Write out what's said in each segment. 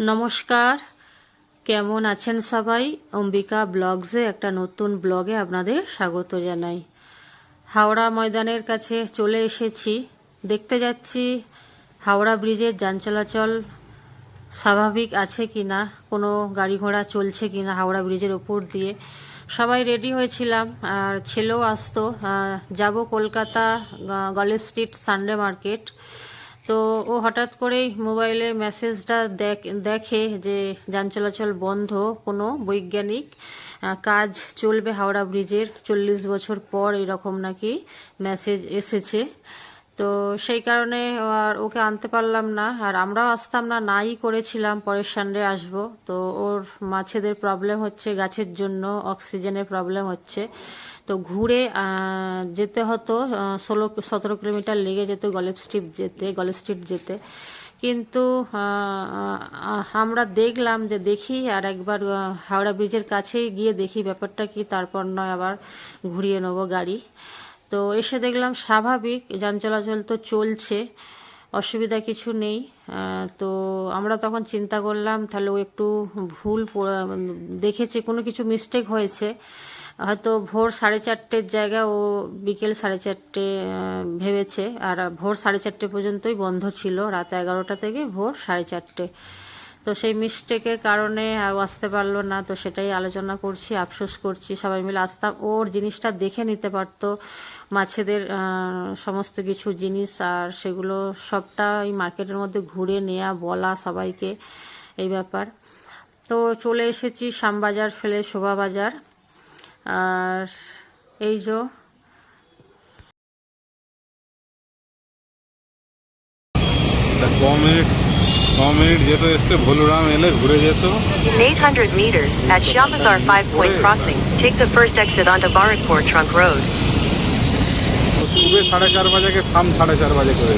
নমস্কার। কেমন আছেন সবাই? অম্বিকা ব্লগসে একটা নতুন ব্লগে আপনাদের স্বাগত জানাই। হাওড়া ময়দানের কাছে চলে এসেছি। দেখতে যাচ্ছি হাওড়া ব্রিজের যান চলাচল স্বাভাবিক আছে কি না কোনো গাড়ি ঘোড়া চলছে কি না হাওড়া ব্রিজের ওপর দিয়ে। সবাই রেডি হয়েছিলাম, আর ছেলেও আসতো। যাব কলকাতা, গ- স্ট্রিট সানডে মার্কেট তো ও হঠাৎ করেই মোবাইলে মেসেজটা দেখ- যে যান চলাচল বন্ধ, কোনো বৈজ্ঞানিক কাজ চলবে হাওড়া ব্রিজের চল্লিশ বছর পর এরকম নাকি মেসেজ এসেছে। তো সেই কারণে আর ওকে আনতে পারলাম না, আর আমরাও আসতাম না, নাই করেছিলাম, পরের সানডে আসব। তো ওর মাছেদের প্রবলেম হচ্ছে, গাছের জন্য অক্সিজেনের প্রবলেম হচ্ছে। তো ঘুরে যেতে হতো ষোলো, সতেরো কিলোমিটার লেগে যেত গলেব স্ট্রিট যেতে গলেব স্ট্রিট যেতে। কিন্তু আমরা দেখলাম যে দেখি আর একবার হাওড়া ব্রিজের কাছেই গিয়ে দেখি ব্যাপারটা কি, তারপর নয় আবার ঘুরিয়ে নেব গাড়ি। তো এসে দেখলাম স্বাভাবিক, যান চলাচল তো চলছে, অসুবিধা কিছু নেই তো আমরা তখন চিন্তা করলাম তাহলে ও একটু ভুল দেখেছে, কোনো কিছু মিস্টেক হয়েছে। হয়তো ভোর সাড়ে চারটের জায়গায় ও বিকেল সাড়ে চারটে ভেবেছে। আর ভোর সাড়ে চারটে পর্যন্তই বন্ধ ছিল, রাত এগারোটা থেকে ভোর সাড়ে চারটে। তো সেই মিস্টেকের কারণে আসতে পারল না। তো সেটাই আলোচনা করছি, আফসোস করছি। সবাই মিলে আসতাম ওর জিনিসটা দেখে নিতে পারতো। মাছেদের সমস্ত কিছু জিনিস আর সেগুলো সবটা ওই মার্কেটের মধ্যে ঘুরে নেওয়া বলা সবাইকে এই ব্যাপার। তো চলে এসেছি শ্যামবাজার ফেলে শোভা বাজার আর এই যে ক মিনিট ক মিনিট যেত এসতে ভোলুরাম এলে ঘুরে যেত। In 800 meters, at Shyamazar 5 Point Crossing, take the first exit onto Barakpur Trunk Road. সুবে সাড়ে চার বাজেকে সাড়ে চার বাজে করে।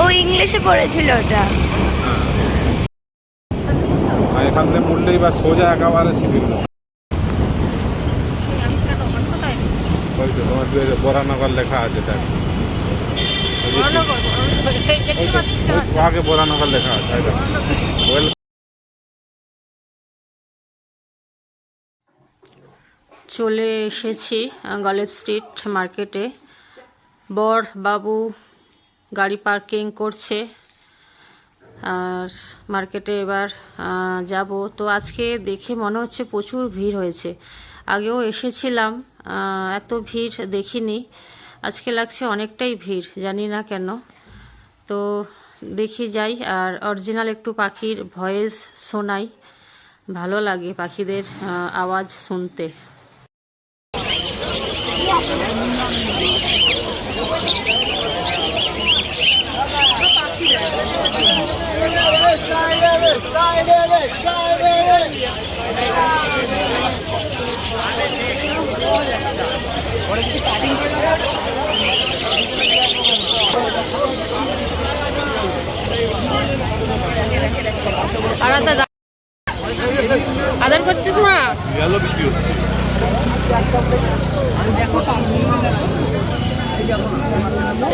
ও ইংলিশে পড়েছিল ওটা। আর এখান থেকে মুড়লেই বা সোজা একেবারে সিঁড়ির মুখ ওই তো তোমার বরানগর লেখা আছে তাই আগে বরানগর লেখা আছে চলে এসেছি গলেব স্ট্রিট মার্কেটে। বর বাবু গাড়ি পার্কিং করছে আর মার্কেটে এবার যাব। তো আজকে দেখে মনে হচ্ছে প্রচুর ভিড় হয়েছে। আগেও এসেছিলাম এত ভিড় দেখিনি আজকে লাগছে অনেকটাই ভিড় জানি না কেন তো দেখি যাই আর অরিজিনাল একটু পাখির ভয়েস শোনাই ভালো লাগে পাখিদের আওয়াজ শুনতে আর একটা আদার করছিস না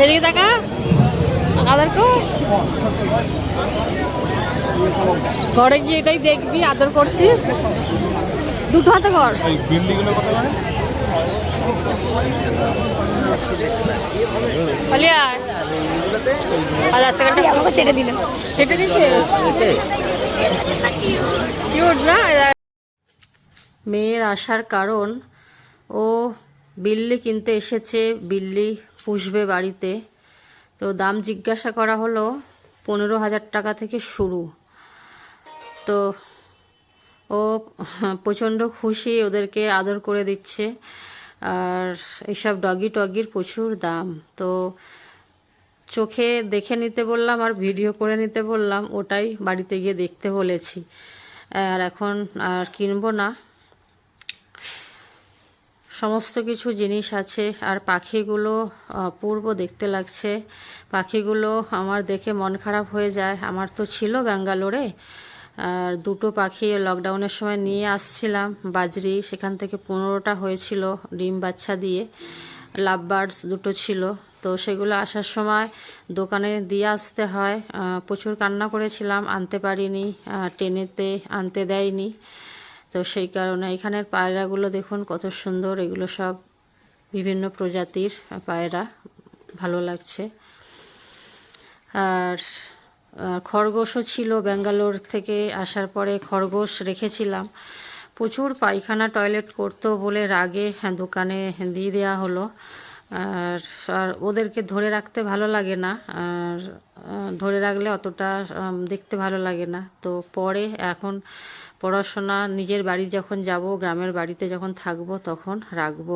এদিকে দেখা আদার কর। ঘরে গিয়ে এটাই দেখবি, আদর করছিস। দুটো হাতে কর। বিল্ডিংগুলো কথা খালি আয় আমাকে ছেড়ে দিল চেটে দিচ্ছে কিউট না? মেয়ের আসার কারণ ও বিল্লি কিনতে এসেছে বিল্লি পুষবে বাড়িতে। তো দাম জিজ্ঞাসা করা হলো পনেরো হাজার টাকা থেকে শুরু। তো ও প্রচণ্ড খুশি ওদেরকে আদর করে দিচ্ছে। আর এইসব ডগি টগির প্রচুর দাম। তো চোখে দেখে নিতে বললাম আর ভিডিও করে নিতে বললাম, ওটাই বাড়িতে গিয়ে দেখতে বলেছি। আর এখন আর কিনবো না। সমস্ত কিছু জিনিস আছে আর পাখিগুলো অপূর্ব দেখতে লাগছে। পাখিগুলো আমার দেখে মন খারাপ হয়ে যায়। আমার তো ছিল ব্যাঙ্গালোরে আর দুটো পাখি লকডাউনের সময় নিয়ে আসছিলাম। বাজরি সেখান থেকে পনেরোটা হয়েছিল ডিম বাচ্চা দিয়ে। লাভ বার্ডস দুটো ছিল। তো সেগুলো আসার সময় দোকানে দিয়ে আসতে হয়। প্রচুর কান্না করেছিলাম আনতে পারিনি আহ, ট্রেনেতে আনতে দেয়নি। তো সেই কারণে এখানের পায়রাগুলো দেখুন কত সুন্দর এগুলো সব বিভিন্ন প্রজাতির পায়রা ভালো লাগছে। আর খরগোশও ছিল ব্যাঙ্গালোর থেকে আসার পরে খরগোশ রেখেছিলাম। প্রচুর পায়খানা টয়লেট করতো বলে রাগে হ্যাঁ, দোকানে দিয়ে দেওয়া হলো। আর ওদেরকে ধরে রাখতে ভালো লাগে না। আর ধরে রাখলে অতটা দেখতে ভালো লাগে না। তো পরে এখন পড়াশোনা নিজের বাড়ি যখন যাব গ্রামের বাড়িতে যখন থাকব তখন রাখব।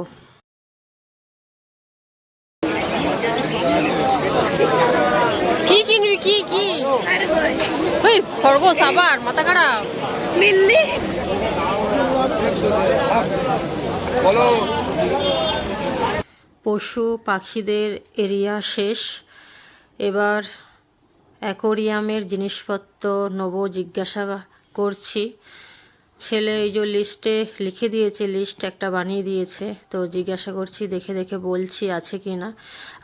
কি কিনবি কি কি ওই খরগোশ আবার মাথা খারাপ। মিললি? পশু পাখিদের এরিয়া শেষ। এবার অ্যাকোরিয়ামের জিনিসপত্র নেব জিজ্ঞাসা করছি। ছেলে এই যে লিস্টে লিখে দিয়েছে লিস্ট একটা বানিয়ে দিয়েছে। তো জিজ্ঞাসা করছি, দেখে দেখে বলছি, আছে কি না?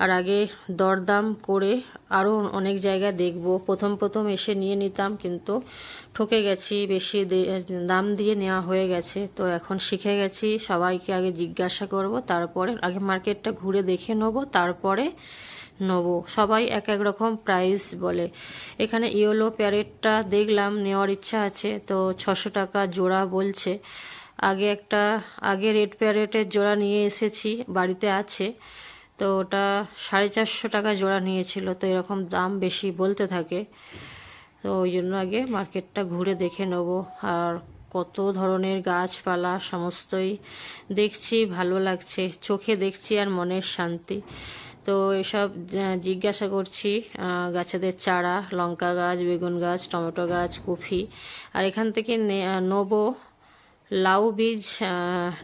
আর আগে দরদাম করে আরও অনেক জায়গা দেখব। প্রথম প্রথম এসে নিয়ে নিতাম, কিন্তু ঠকে গেছি, বেশি দাম দিয়ে নেওয়া হয়ে গেছে। তো এখন শিখে গেছি, সবাইকে আগে জিজ্ঞাসা করব, তারপরে আগে মার্কেটটা ঘুরে দেখে নেব, তারপরে নেব। সবাই এক এক রকম প্রাইস বলে। এখানে ইয়েলো প্যারেটটা দেখলাম, নেওয়ার ইচ্ছা আছে, তো ছশো টাকা জোড়া বলছে। আগে একটা, আগে রেড প্যারেটের জোড়া নিয়ে এসেছি, বাড়িতে আছে, তো ওটা সাড়ে চারশো টাকা জোড়া নিয়েছিল, তো এরকম দাম বেশি বলতে থাকে। তো ওই জন্য আগে মার্কেটটা ঘুরে দেখে নেব, আর কত ধরনের গাছপালা, সমস্তই দেখছি, ভালো লাগছে, চোখে দেখছি আর মনের শান্তি। তো এসব জিজ্ঞাসা করছি গাছেদের চারা লঙ্কা গাছ বেগুন গাছ টমেটো গাছ কফি। আর এখান থেকে নেব লাউ বীজ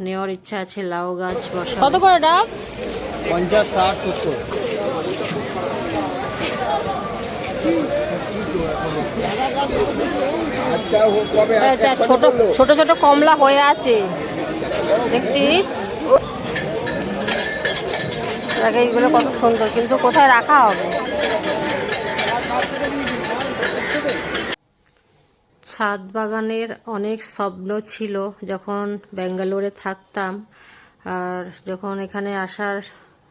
নেওয়ার ইচ্ছা আছে লাউ গাছ বসা কত করে ডাব পঞ্চাশ ষাট সত্তর। ছোট ছোট ছোট কমলা হয়ে আছে। দেখছিস? দেখ এইগুলো কত সুন্দর, কিন্তু কোথায় রাখা হবে ছাদ বাগানের অনেক স্বপ্ন ছিল যখন ব্যাঙ্গালোরে থাকতাম, আর যখন এখানে আসার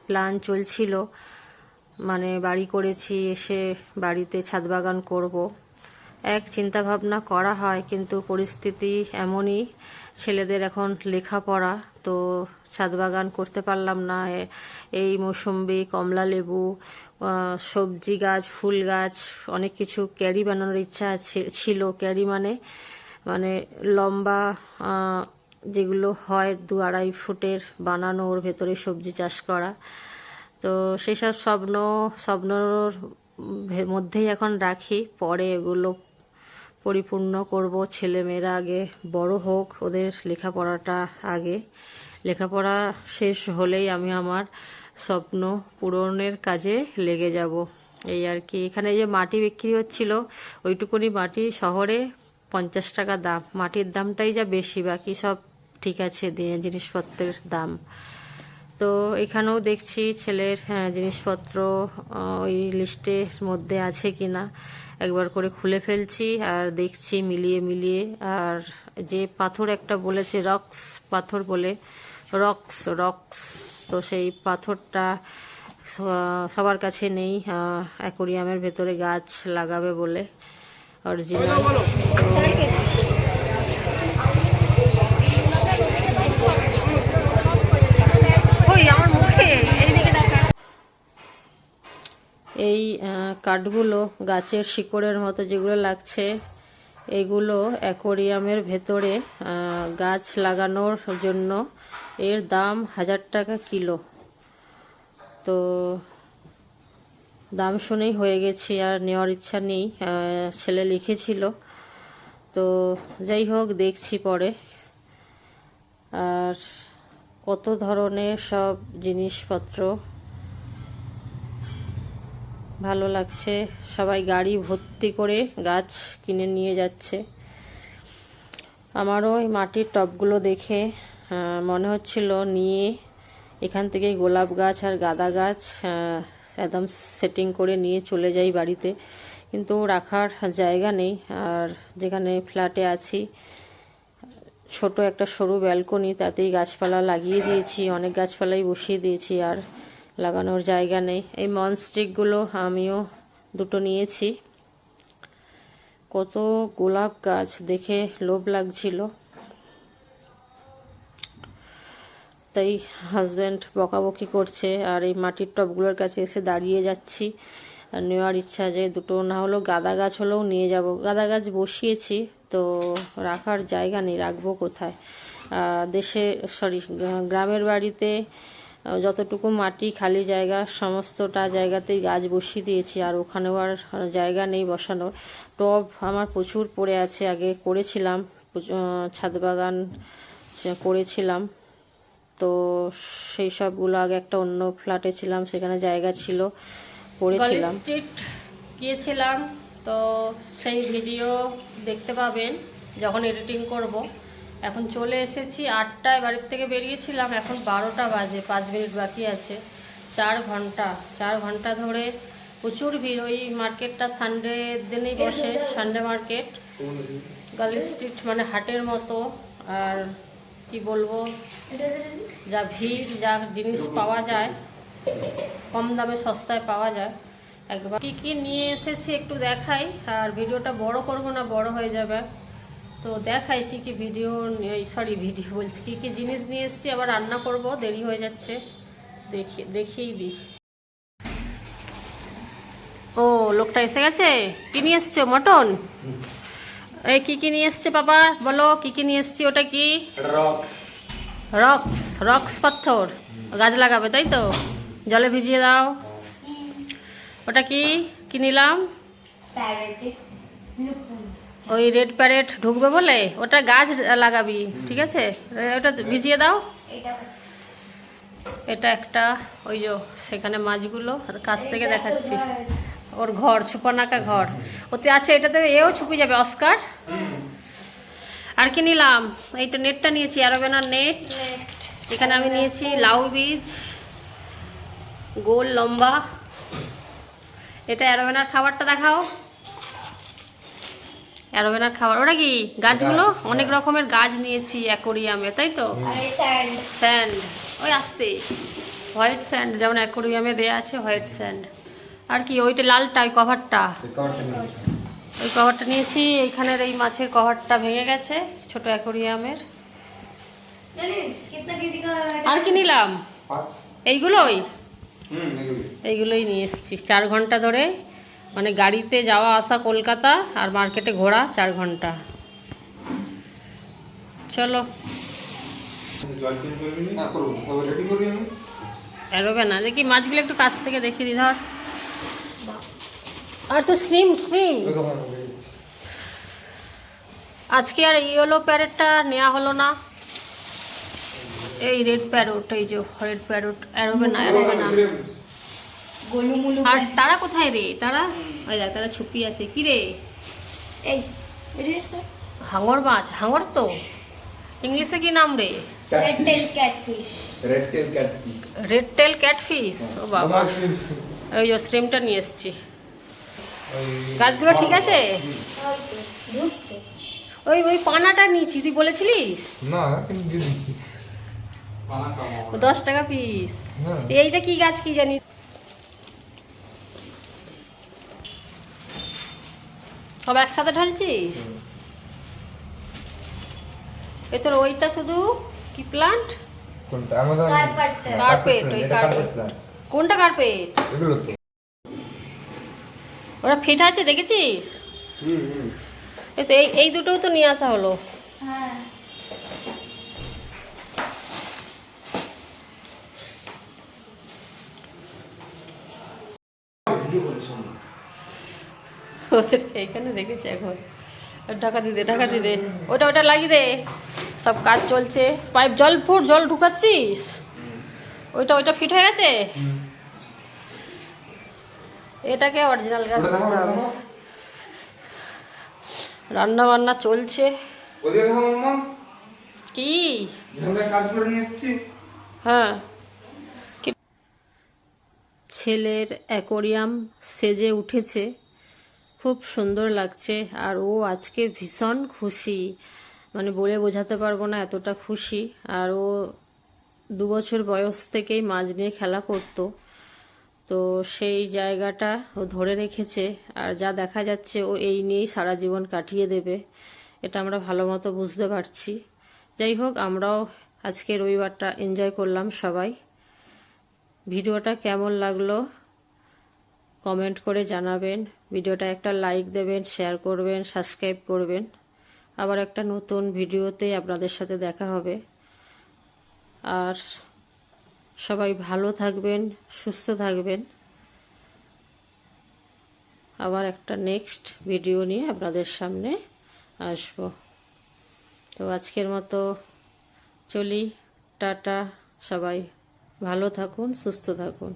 প্ল্যান চলছিল মানে বাড়ি করেছি, এসে বাড়িতে ছাদ বাগান করব। এক চিন্তা ভাবনা করা হয়, কিন্তু পরিস্থিতি এমনই। ছেলেদের এখন লেখাপড়া, তো ছাদ বাগান করতে পারলাম না। এই মৌসুম্বি, কমলা লেবু সবজি গাছ, ফুল গাছ, অনেক কিছু ক্যারি বানানোর ইচ্ছা আছে, ছিল। ক্যারি মানে মানে লম্বা যেগুলো হয় দু আড়াই ফুটের বানানো, ওর ভেতরে সবজি চাষ করা। তো সেসব স্বপ্ন, স্বপ্নর মধ্যেই এখন রাখি। পরে এগুলো পরিপূর্ণ করব। ছেলে মেয়েরা আগে বড় হোক ওদের লেখাপড়াটা আগে। লেখাপড়া শেষ হলেই আমি আমার স্বপ্ন পূরণের কাজে লেগে যাব। এই আর কি। এখানে যে মাটি বিক্রি হচ্ছিল ওইটুকুনি মাটি শহরে পঞ্চাশ টাকা দাম। মাটির দামটাই যা বেশি বাকি সব ঠিক আছে দিয়ে জিনিসপত্রের দাম। তো এখানেও দেখছি ছেলের হ্যাঁ, জিনিসপত্র ওই লিস্টের মধ্যে আছে কিনা। একবার করে খুলে ফেলছি আর দেখছি মিলিয়ে মিলিয়ে। আর যে পাথর একটা বলেছে রক্স, পাথর বলে রক্স রক্স। তো সেই পাথরটা সবার কাছে নেই অ্যাকোরিয়ামের ভেতরে গাছ লাগাবে বলে। অরিজিনাল। এই কাঠগুলো গাছের শিকড়ের মতো যেগুলো লাগছে, এগুলো অ্যাকোরিয়ামের ভেতরে গাছ লাগানোর জন্য এর দাম হাজার টাকা কিলো। তো দাম শুনেই হয়ে গেছি, আর নেওয়ার ইচ্ছা নেই ছেলে লিখেছিল। তো যাই হোক, দেখছি পরে। আর কত ধরনের সব জিনিসপত্র ভালো লাগছে। সবাই গাড়ি ভর্তি করে গাছ কিনে নিয়ে যাচ্ছে। আমারও এই মাটির টবগুলো দেখে মনে হচ্ছিল নিয়ে এখান থেকে গোলাপ গাছ আর গাঁদা গাছ একদম সেটিং করে নিয়ে চলে যাই বাড়িতে। কিন্তু রাখার জায়গা নেই। আর যেখানে ফ্ল্যাটে আছি, ছোট একটা সরু ব্যালকনি তাতেই গাছপালা লাগিয়ে দিয়েছি, অনেক গাছপালাই বসিয়ে দিয়েছি। আর লাগানোর জায়গা নেই। এই মনস্টিকগুলো আমিও দুটো নিয়েছি। কত গোলাপ গাছ, দেখে লোভ লাগছিল। তাই হাজব্যান্ড বকাবকি করছে, আর এই মাটির টবগুলোর কাছে এসে দাঁড়িয়ে যাচ্ছি। আর নেওয়ার ইচ্ছা যে দুটো না হলেও গাঁদা গাছ হলেও নিয়ে যাব। গাঁদা গাছ বসিয়েছি, তো রাখার জায়গা নেই, রাখব কোথায়? দেশে সরি গ্রামের বাড়িতে যতটুকু মাটি, খালি জায়গা, সমস্তটা জায়গাতেই গাছ বসিয়ে দিয়েছি, আর ওখানেও আর জায়গা নেই বসানোর। টব আমার প্রচুর পড়ে আছে, আগে করেছিলাম ছাদ বাগান করেছিলাম। তো সেই সবগুলো আগে একটা অন্য ফ্ল্যাটে ছিলাম, সেখানে জায়গা ছিল, করেছিলাম। গিয়েছিলাম, তো সেই ভিডিও দেখতে পাবেন, যখন এডিটিং করব। এখন চলে এসেছি আটটায় বাড়ির থেকে বেরিয়েছিলাম, এখন বারোটা বাজে, পাঁচ মিনিট বাকি আছে, চার ঘণ্টা চার ঘণ্টা ধরে প্রচুর ভিড়, ওই মার্কেটটা সানডে দিনেই বসে সানডে মার্কেট গার্লি স্ট্রিট মানে হাটের মতো, আর কি বলব, যা ভিড়, যা জিনিস পাওয়া যায়, কম দামে সস্তায় পাওয়া যায়, একবার কী কী নিয়ে এসেছি একটু দেখাই, আর ভিডিওটা বড় করব না, বড় হয়ে যাবে। তো দেখাই কী কী ভিডিও সরি ভিডিও বলছি কী কী জিনিস নিয়ে এসেছি আবার রান্না করব দেরি হয়ে যাচ্ছে। দেখি দেখিয়েই দিই ও লোকটা এসে গেছে? কি নিয়ে এসছো মটন? এই কি কি নিয়ে এসছে বাবা? বলো কি কি নিয়ে এসছি ওটা কি? রক্স রক্স পাথর। গাছ লাগাবে তাই তো? জলে ভিজিয়ে দাও। ওটা কি? কি নিলাম? ওই রেড প্যারেট ঢুকবে বলে? ওটা গাছ লাগাবি ঠিক আছে? ওটা ভিজিয়ে দাও। এটা একটা ওই যে সেখানে মাছগুলো কাছ থেকে দেখাচ্ছি। ওর ঘর ছুপানাকা ঘর। ওতে আছে এটাতে এও ছুপে যাবে অস্কার? আর কি নিলাম? এই তো নেটটা নিয়েছি অ্যারোবেনার নেট। এখানে আমি নিয়েছি লাউ বীজ গোল লম্বা। এটা অ্যারোবেনার খাবারটা দেখাও। অ্যারোবেনার খাবার। ওটা কি গাছগুলো? অনেক রকমের গাছ নিয়েছি অ্যাকোরিয়ামে তাই তো? স্যান্ড ওই আসতে। হোয়াইট স্যান্ড যেমন অ্যাকোরিয়ামে দেয়া আছে হোয়াইট স্যান্ড আর কি ওইটা লালটা ওই কভারটা? ওই কভারটা নিয়েছি। এইখানের এই মাছের কভারটা ভেঙে গেছে ছোট অ্যাকোরিয়ামের। আর কি নিলাম? এইগুলোই। এইগুলোই নিয়ে এসেছি চার ঘণ্টা ধরে। মানে গাড়িতে যাওয়া আসা কলকাতা আর মার্কেটে ঘোরা চার ঘণ্টা। চলো। এরোবে না। দেখি মাছগুলো একটু কাছ থেকে দেখিয়ে দি ধর। আর তো সিম সিম। আজকে আর ইয়েলো প্যারেটটা নেওয়া হলো না। এই রেড প্যারোট এই যে রেড প্যারোট। এরোবে না এরোবে না। আর তারা কোথায় রে? তারা? ওই দেখ তারা ছুপি আছে। কি রে? এই হাঙর মাছ। হাঙর তো? ইংলিশে কি নাম রে? Red tail catfish red tail ক্যাটকি red tail catfish ও বাবা। ওই যে স্ট্রিমটা নিয়ে এসেছি। গাছগুলো ঠিক আছে? ওই ওই পানাটা নিয়েছি তুই বলেছিলিস? না দশ টাকা পিস হ্যাঁ। এইটা কি গাছ কি জানি? সব একসাথে ঢালছিস এ তোর ওইটা শুধু কি প্লান্ট কোনটা? কার্পেট কার্পেট ওই কার্পেট কোনটা কার্পেট এগুলো তো। ওরা ফিট আছে দেখেছিস? হুম হুম। এই তো এই এই দুটোও তো নিয়ে আসা হলো। হ্যাঁ। ওদের এইখানে রেখেছে এখন। ঢাকা দিদে ঢাকা দিদে ওটা ওটা লাগিয়ে দে। সব কাজ চলছে। পাইপ জল ফুট জল ঢুকাচ্ছিস? ওইটা ওইটা ফিট হয়ে গেছে? এটাকে অরিজিনাল গাছ। রান্না বান্না চলছে। কি? হ্যাঁ। ছেলের অ্যাকোরিয়াম সেজে উঠেছে। খুব সুন্দর লাগছে। আর ও আজকে ভীষণ খুশি। মানে বলে বোঝাতে পারব না এতটা খুশি। আর ও দু বছর বয়স থেকেই মাছ নিয়ে খেলা করতো। তো সেই জায়গাটা ও ধরে রেখেছে। আর যা দেখা যাচ্ছে ও এই নিয়েই সারা জীবন কাটিয়ে দেবে। এটা আমরা ভালো মতো বুঝতে পারছি। যাই হোক, আমরাও আজকে রবিবারটা এনজয় করলাম সবাই। ভিডিওটা কেমন লাগল? কমেন্ট করে জানাবেন। ভিডিওটা একটা লাইক দেবেন শেয়ার করবেন সাবস্ক্রাইব করবেন। আবার একটা নতুন ভিডিওতে আপনাদের সাথে দেখা হবে। আর সবাই ভালো থাকবেন, সুস্থ থাকবেন। আবার একটা নেক্সট ভিডিও নিয়ে আপনাদের সামনে আসব। তো আজকের মতো চলি, টাটা, সবাই ভালো থাকুন, সুস্থ থাকুন।